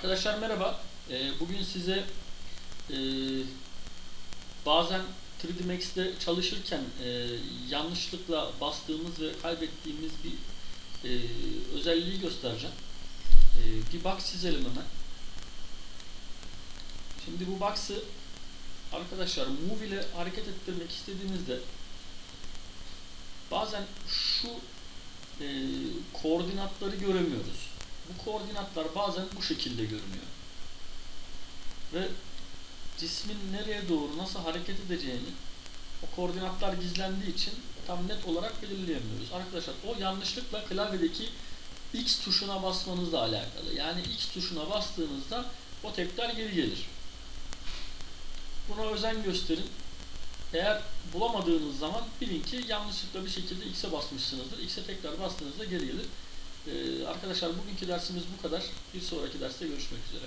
Arkadaşlar merhaba. Ee, bugün size e, bazen 3D Max'te çalışırken e, yanlışlıkla bastığımız ve kaybettiğimiz bir e, özelliği göstereceğim. Bir box çizelim hemen. Şimdi bu box'ı arkadaşlar move ile hareket ettirmek istediğimizde bazen şu koordinatları göremiyoruz. Bu koordinatlar bazen bu şekilde görünüyor. Ve cismin nereye doğru nasıl hareket edeceğini o koordinatlar gizlendiği için tam net olarak belirleyemiyoruz. Arkadaşlar o yanlışlıkla klavyedeki X tuşuna basmanızla alakalı. Yani X tuşuna bastığınızda o tekrar geri gelir. Buna özen gösterin. Eğer bulamadığınız zaman bilin ki yanlışlıkla bir şekilde X'e basmışsınızdır. X'e tekrar bastığınızda geri gelir. Ee, arkadaşlar bugünkü dersimiz bu kadar. Bir sonraki derste görüşmek üzere.